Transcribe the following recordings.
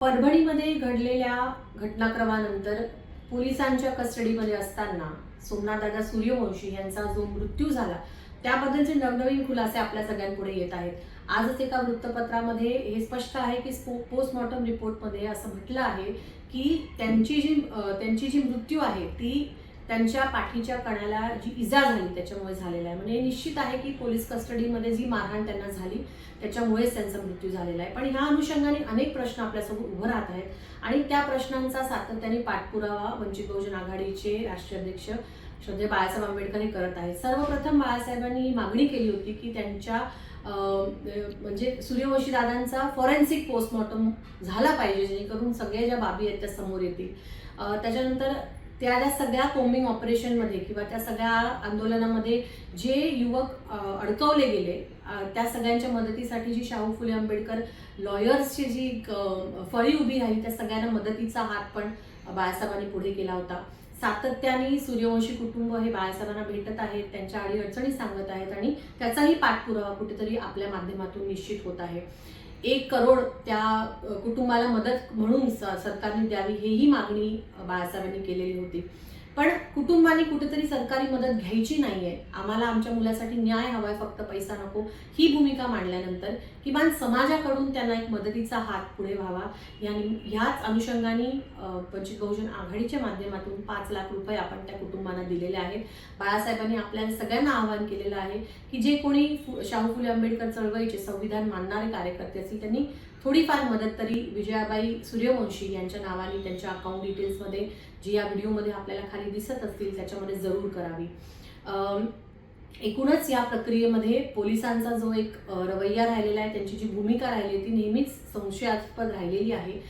परभणीमध्ये घडलेल्या घटनाक्रमानंतर पोलिसांच्या कस्टडीमध्ये असताना सोमनाथदादा सूर्यवंशी यांचा जो मृत्यू झाला त्याबद्दलचे नवनवीन खुलासे आपल्या सगळ्यांपुढे येत आहेत. आजच एका वृत्तपत्रामध्ये हे स्पष्ट आहे की स्पो- पोस्टमॉर्टम रिपोर्टमध्ये असं म्हटलं आहे की त्यांची जी त्यांची जी मृत्यू आहे ती त्यांच्या पाठीच्या कणाला जी इजा झाली त्याच्यामुळे झालेला आहे. म्हणजे निश्चित आहे की पोलीस कस्टडीमध्ये जी मारहाण त्यांना झाली त्याच्यामुळेच त्यांचा मृत्यू झालेला आहे. पण ह्या अनुषंगाने अनेक प्रश्न आपल्यासमोर उभं राहत आहेत. आणि त्या प्रश्नांचा सातत्याने पाठपुरावा वंचित बहुजन आघाडीचे राष्ट्रीय अध्यक्ष श्रद्धे बाळासाहेब आंबेडकर हे करत आहेत. सर्वप्रथम बाळासाहेबांनी ही मागणी केली होती की त्यांच्या म्हणजे सूर्यवंशी दादांचा फॉरेन्सिक पोस्टमॉर्टम झाला पाहिजे जेणेकरून सगळ्या ज्या बाबी आहेत त्या समोर येतील. त्याच्यानंतर त्या त्या सगळ्या कोम्बिंग ऑपरेशनमध्ये किंवा त्या सगळ्या आंदोलनामध्ये जे युवक अडकवले गेले त्या सगळ्यांच्या मदतीसाठी जी शाहू फुले आंबेडकर लॉयर्सची जी फळी उभी राहिली त्या सगळ्यांना मदतीचा हात पण बाळासाहेबांनी पुढे केला होता. सातत्याने सूर्यवंशी कुटुंब हे बाळासाहेबांना भेटत आहेत त्यांच्या अडीअडचणी सांगत आहेत आणि त्याचाही पाठपुरावा कुठेतरी आपल्या माध्यमातून निश्चित होत आहे. एक करोड त्या कुटुंबाला मदत म्हणून सरकारने द्यावी हेही मागणी बाळासाहेबांनी केलेली होती. पण कुटुंबाने कुठेतरी सरकारी मदत घ्यायची नाहीये. आम्हाला आमच्या मुलासाठी न्याय हवाय फक्त पैसा नको. ही भूमिका मांडल्यानंतर किमान समाजाकडून त्यांना एक मदतीचा हात पुढे व्हावा. या ह्याच अनुषंगाने वंचित बहुजन आघाडीच्या माध्यमातून पाच लाख रुपये आपण त्या कुटुंबांना दिलेले आहेत. बाळासाहेबांनी आपल्या सगळ्यांना आवाहन केलेलं आहे की जे कोणी शाहू फुले आंबेडकर चळवळीचे संविधान मानणारे कार्यकर्ते असतील त्यांनी थोडीफार मदत तरी विजयाबाई सूर्यवंशी यांच्या नावाने त्यांच्या अकाउंट डिटेल्समध्ये जी या व्हिडिओमध्ये आपल्याला खाली दिसत असतील त्याच्यामध्ये जरूर करावी. एकूणच या प्रक्रियेमध्ये पोलिसांचा जो एक रवैया राहिलेला आहे त्यांची जी भूमिका राहिली आहे ती नेहमीच संशयास्पद राहिलेली आहे.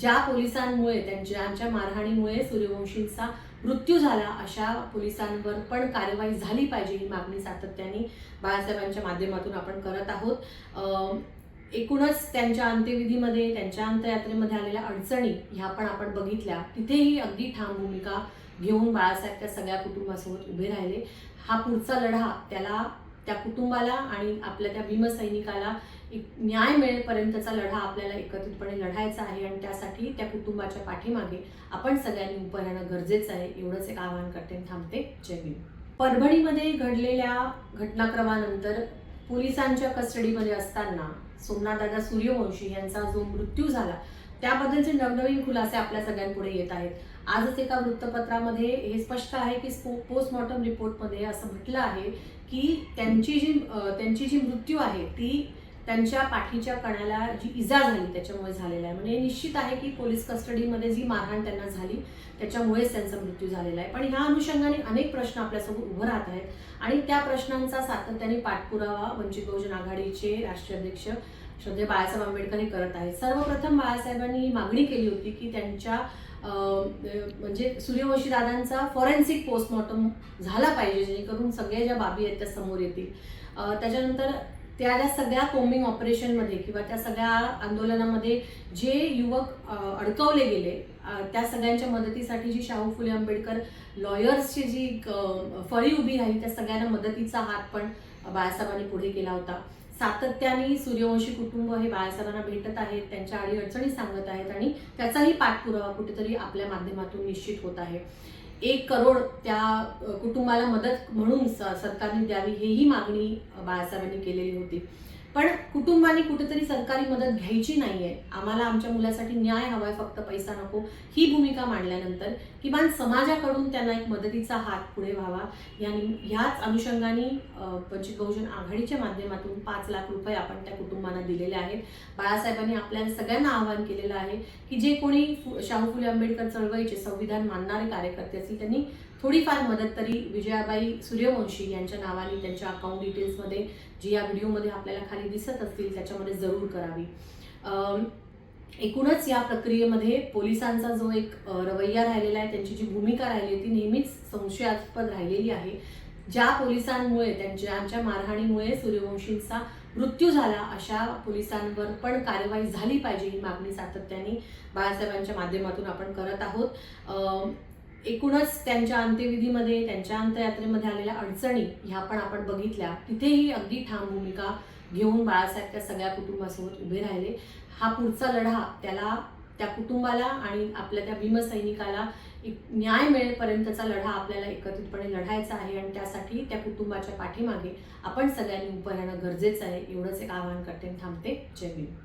ज्या पोलिसांमुळे त्यांच्या मारहाणीमुळे सूर्यवंशींचा मृत्यू झाला अशा पोलिसांवर पण कारवाई झाली पाहिजे ही मागणी सातत्याने बाळासाहेबांच्या माध्यमातून आपण करत आहोत. एकूणच त्यांच्या अंत्यविधीमध्ये त्यांच्या अंत्ययात्रेमध्ये आलेल्या अडचणी ह्या पण आपण बघितल्या. तिथेही अगदी ठाम भूमिका घेऊन बाळासाहेब त्या सगळ्या कुटुंबासोबत उभे राहिले. हा पुढचा लढा त्याला त्या कुटुंबाला आणि आपल्या त्या भीमसैनिकाला एक न्याय मिळेपर्यंतचा लढा आपल्याला एकत्रितपणे लढायचा आहे आणि त्यासाठी त्या कुटुंबाच्या पाठीमागे आपण सगळ्यांनी उभं राहणं गरजेचं आहे एवढंच एक आवाहन करते थांबते. जय भीम. परभणीमध्ये घडलेल्या घटनाक्रमानंतर पोलिसांच्या कस्टडीमध्ये असताना सोमनाथदादा सूर्यवंशी यांचा जो मृत्यू झाला त्याबद्दलचे नवनवीन खुलासे आपल्या सगळ्यांपुढे येत आहेत. आजच एका वृत्तपत्रामध्ये हे स्पष्ट आहे की स्पो- पोस्टमॉर्टम रिपोर्टमध्ये असं म्हटलं आहे की त्यांची जी त्यांची जी मृत्यू आहे ती त्यांच्या पाठीच्या कण्याला जी इजा झाली त्याच्यामुळे झालेला आहे. म्हणजे निश्चित आहे की पोलीस कस्टडीमध्ये जी मारहाण त्यांना झाली त्याच्यामुळेच त्यांचा मृत्यू झालेला आहे. पण ह्या अनुषंगाने अनेक प्रश्न आपल्यासमोर उभं राहत आहेत आणि त्या प्रश्नांचा सातत्याने पाठपुरावा वंचित बहुजन आघाडीचे राष्ट्रीय अध्यक्ष श्रद्धे बाळासाहेब आंबेडकर हे करत आहेत. सर्वप्रथम बाळासाहेबांनी ही मागणी केली होती की त्यांच्या म्हणजे सूर्यवंशी दादांचा फॉरेन्सिक पोस्टमॉर्टम झाला पाहिजे जेणेकरून सगळ्या ज्या बाबी आहेत त्या समोर येतील. त्याच्यानंतर त्या त्या सगळ्या कोम्बिंग ऑपरेशनमध्ये किंवा त्या सगळ्या आंदोलनामध्ये जे युवक अडकवले गेले त्या सगळ्यांच्या मदतीसाठी जी शाहू फुले आंबेडकर लॉयर्सची जी फळी उभी राहील त्या सगळ्यांना मदतीचा हात पण बाळासाहेबांनी पुढे केला होता. सातत्याने सूर्यवंशी कुटुंब हे बाळासाहेबांना भेटत आहेत त्यांच्या अडीअडचणी सांगत आहेत आणि त्याचाही पाठपुरावा कुठेतरी आपल्या माध्यमातून निश्चित होत आहे. एक करोड त्या कुटुंबाला मदत म्हणून स- सरकारने द्यावी हेही मागणी बाळासाहेबांनी केलेली होती. पण कुटुंबाने कुठेतरी सरकारी मदत घ्यायची नाहीये. आम्हाला आमच्या मुलासाठी न्याय हवाय फक्त पैसा नको. ही भूमिका मांडल्यानंतर किमान समाजाकडून त्यांना एक मदतीचा हात पुढे व्हावा. या ह्याच अनुषंगाने वंचित बहुजन आघाडीच्या माध्यमातून पाच लाख रुपये आपण त्या कुटुंबांना दिलेले आहेत. बाळासाहेबांनी आपल्या सगळ्यांना आवाहन केलेलं आहे की जे कोणी शाहू फुले आंबेडकर चळवळीचे संविधान मानणारे कार्यकर्ते असतील त्यांनी थोडीफार मदत तरी विजयाबाई सूर्यवंशी यांच्या नावाने त्यांच्या अकाउंट डिटेल्समध्ये जी या व्हिडिओमध्ये आपल्याला खाली दिसत असतील त्याच्यामध्ये जरूर करावी. एकूणच या प्रक्रियेमध्ये पोलिसांचा जो एक रवैया राहिलेला आहे त्यांची जी भूमिका राहिली आहे ती नेहमीच संशयास्पद राहिलेली आहे. ज्या पोलिसांमुळे त्यांच्या मारहाणीमुळे सूर्यवंशींचा मृत्यू झाला अशा पोलिसांवर पण कारवाई झाली पाहिजे ही मागणी सातत्याने बाळासाहेबांच्या माध्यमातून आपण करत आहोत. एकूणच त्यांच्या अंत्यविधीमध्ये त्यांच्या अंत्ययात्रेमध्ये आलेल्या अडचणी ह्या पण आपण बघितल्या. तिथेही अगदी ठाम भूमिका घेऊन बाळासाहेब त्या सगळ्या कुटुंबासोबत उभे राहिले. हा पुढचा लढा त्याला त्या कुटुंबाला आणि आपल्या त्या भीमसैनिकाला एक न्याय मिळेपर्यंतचा लढा आपल्याला एकत्रितपणे लढायचा आहे आणि त्यासाठी त्या कुटुंबाच्या पाठीमागे आपण सगळ्यांनी उभं राहणं गरजेचं आहे. एवढंच एक आवाहन करते थांबते. जय भीम.